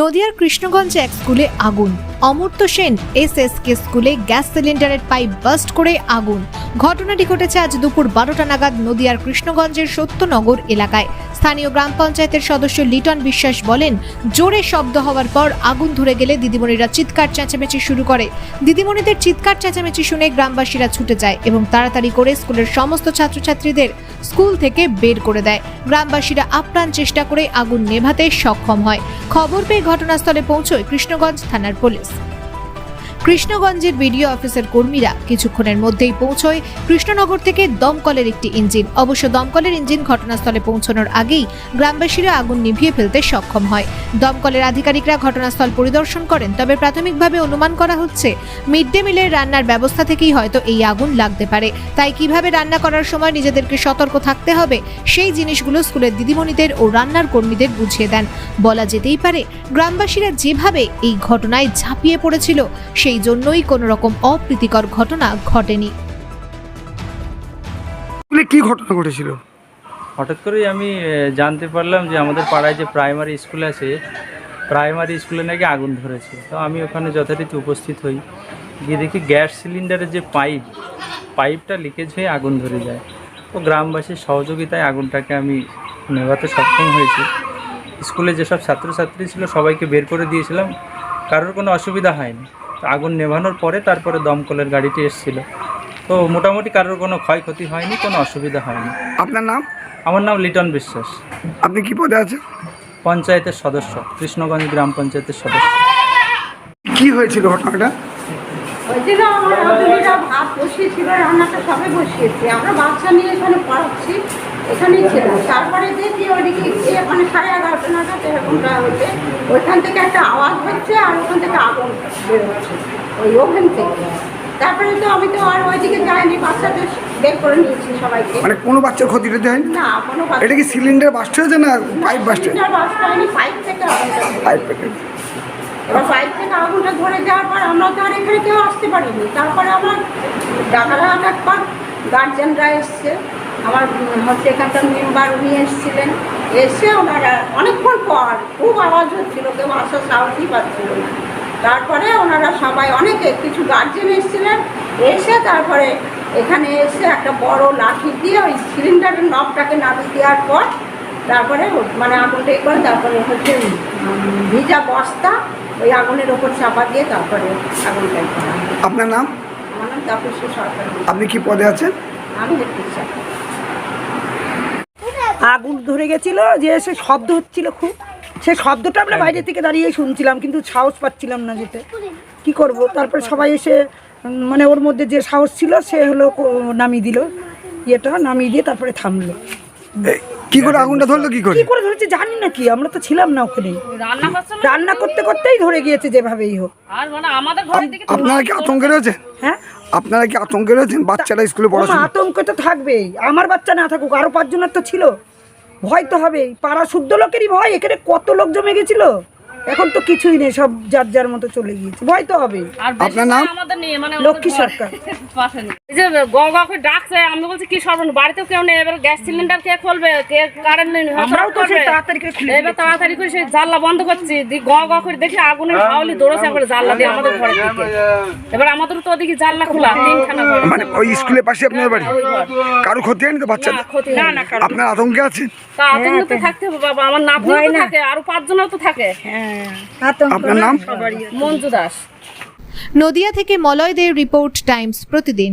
নদিয়ার কৃষ্ণগঞ্জে এক স্কুলে আগুন। Amartya Sen S S K স্কুলে গ্যাস সিলিন্ডারের পাইপ বাস্ট করে আগুন। ঘটনাটি ঘটেছে আজ দুপুর বারোটা নাগাদ নদিয়ার কৃষ্ণগঞ্জের সত্যনগর এলাকায়। স্থানীয় গ্রাম পঞ্চায়েতের সদস্য লিটন বিশ্বাস বলেন, জোরে শব্দ হওয়ার পর আগুন ধরে গেলে দিদিমণিরা চিৎকার চেঁচামেচি শুরু করে। দিদিমণিদের চিৎকার চেঁচামেচি শুনে গ্রামবাসীরা ছুটে যায় এবং তাড়াতাড়ি করে স্কুলের সমস্ত ছাত্রছাত্রীদের স্কুল থেকে বের করে দেয়। গ্রামবাসীরা আপ্রাণ চেষ্টা করে আগুন নেভাতে সক্ষম হয়। খবর পেয়ে ঘটনাস্থলে পৌঁছয় কৃষ্ণগঞ্জ থানার পুলিশ। কৃষ্ণগঞ্জের বিডিও অফিসের কর্মীরা কিছুক্ষণের মধ্যেই পৌঁছয় কৃষ্ণনগর থেকে দমকলের একটি ইঞ্জিন। অবশ্য দমকলের ইঞ্জিন ঘটনাস্থলে পৌঁছানোর আগেই গ্রামবাসীরা আগুন নিভিয়ে ফেলতে সক্ষম হয়। দমকলের আধিকারিকরা ঘটনাস্থল পরিদর্শন করেন, তবে প্রাথমিকভাবে অনুমান করা হচ্ছে মিড ডে মিলের রান্নার ব্যবস্থা থেকেই হয়তো এই আগুন লাগতে পারে। তাই কীভাবে রান্না করার সময় নিজেদেরকে সতর্ক থাকতে হবে, সেই জিনিসগুলো স্কুলের দিদিমণিদের ও রান্নার কর্মীদের বুঝিয়ে দেন। বলা যেতেই পারে, গ্রামবাসীরা যেভাবে এই ঘটনায় ঝাঁপিয়ে পড়েছিল, সেই জন্যই কোনো রকম অপ্রীতিকর ঘটনা ঘটেনি। কি ঘটনা ঘটেছিল? হঠাৎ করেই আমি জানতে পারলাম যে আমাদের পাড়ায় যে প্রাইমারি স্কুল আছে প্রাইমারি স্কুলে নাকি আগুন ধরেছে। তো আমি ওখানে যথারীতি উপস্থিত হই। গিয়ে দেখি গ্যাস সিলিন্ডারের যে পাইপ পাইপটা লিকেজ হয়ে আগুন ধরে যায়। তো গ্রামবাসীর সহযোগিতায় আগুনটাকে আমি নেভাতে সক্ষম হয়েছি। স্কুলে যেসব ছাত্রছাত্রী ছিল সবাইকে বের করে দিয়েছিলাম। কারোর কোনো অসুবিধা হয়নি। আগুন নেভানোর পরে তারপরে দমকলের গাড়িটি এসেছিল। তো মোটামুটি কারোর কোনো ক্ষয়ক্ষতি হয়নি কোনো অসুবিধা হয়নি। আপনার নাম? আমার নাম লিটন বিশ্বাস। আপনি কি পদে আছেন? পঞ্চায়েতের সদস্য কৃষ্ণগঞ্জ গ্রাম পঞ্চায়েতের সদস্য। কি হয়েছিল ঘটনাটা? ওইদিন আমার ভাত বসিয়েছিল রান্নাটা সবে বসিয়েছি। আমরা বাচ্চা নিয়ে এখানে পড়াচ্ছি। এখানেই ছিলাম তারপরে দেখি ওইদিকে গিয়ে মানে সাড়ে এগারোটা নাগাদ এরকমটা হচ্ছে। ওইখান থেকে একটা আওয়াজ হচ্ছে আর ওখান থেকে আগুন বেরোচ্ছে ওই ওভেন থেকে। তারপরে তো আমি তো আর ওইদিকে যাইনি বাচ্চাদের বের করে নিয়েছি সবাইকে। মানে কোনো বাচ্চার ক্ষতি টতি হয়নি? না কোনো এটা কি সিলিন্ডার বাস্ট হয়েছে না পাইপ বাস্ট হয়েছে? বাচ্চা হয়নি পাইপ থেকে। পাইপ পেটে এবার বাইক থেকে আগুনটা ধরে যাওয়ার পর আমরা তো আর এখানে কেউ আসতে পারিনি। তারপরে আমার ডাকালাম একবার গার্জেনরা এসছে। আমার হচ্ছে এখানকার মেম্বার উনি এসেছিলেন। এসে ওনারা অনেকক্ষণ পর খুব আওয়াজ হচ্ছিল কেউ আসার সাহসই পাচ্ছিল না। তারপরে ওনারা সবাই অনেকে কিছু গার্জেন এসেছিলেন। এসে তারপরে এখানে এসে একটা বড় লাঠি দিয়ে ওই সিলিন্ডারের নবটাকে নামিয়ে দেওয়ার পর তারপরে মানে আগুনটা এ করে তারপরে হচ্ছে ভিজা বস্তা ওই আগুনের ওপর চাপা দিয়ে তারপরে আগুনটা করা আপনার নাম? আমার নাম তাপসী সরকার। আপনি কি পদে আছেন? আমি হেড টিচার আগুন ধরে গেছিল যে সে শব্দ হচ্ছিল খুব। সে শব্দটা আমরা বাইরে থেকে দাঁড়িয়ে শুনছিলাম কিন্তু সাহস পাচ্ছিলাম না যেতে। কি করব? তারপরে সবাই এসে মানে ওর মধ্যে যে সাহস ছিল সে হলো কো- নামিয়ে দিল। ইয়েটা নামিয়ে দিয়ে তারপরে থামলো। কি করে আগুনটা ধরলো কি করে? কি করে ধরেছে জানি না কি আমরা তো ছিলাম না ওখানে। রান্না করতে করতেই ধরে গিয়েছে যেভাবেই হোক। আর মানে আমাদের ঘরের দিকে আপনারা কি আতঙ্কে রয়েছে হ্যাঁ? আপনারা কি আতঙ্কে রয়েছেন? বাচ্চারা স্কুলে পড়াশোনা? আতঙ্ক তো থাকবেই। আমার বাচ্চা না থাকুক আরও পাঁচজনের তো ছিল। ভয় তো হবেই। পাড়া শুদ্ধ লোকেরই ভয় এখানে কত লোক জমে গেছিল? এখন তো কিছুই নেই সব যার যার মতো চলে গিয়েছে। ভয় তো হবে আপনার নাম? করে আমাদের নিয়ে মানে লক্ষ্মী সরকার। এই যে গ গ করে ডাকছে আমি বলছি কি সর্বন বাড়িতেও কেউ নেই এবার গ্যাস সিলিন্ডার কে খুলবে কে কারেন্ট নেই আমরাও তো সেই তাড়াতাড়ি করে খুলে এবার তাড়াতাড়ি করে সেই জানলা বন্ধ করছি দি গ গ করে দেখি আগুনের হাওলি দৌড়েছে একবার জানলা দিয়ে আমাদের দিকে। এবার আমাদের তো ওদিকে জানলা খোলা তিনখানা মানে ওই স্কুলের পাশে আপনার বাড়ি? কারও ক্ষতি হয়নি তো না ক্ষতি না না আপনার আতঙ্কে আছেন তা আতঙ্ক তো থাকতে হবে বাবা আমার নাতনিও তো থাকে আরও পাঁচজনও তো থাকে। হ্যাঁ আপনার নাম? মঞ্জু দাস। নদিয়া থেকে মলয় দের report Times Pratidin.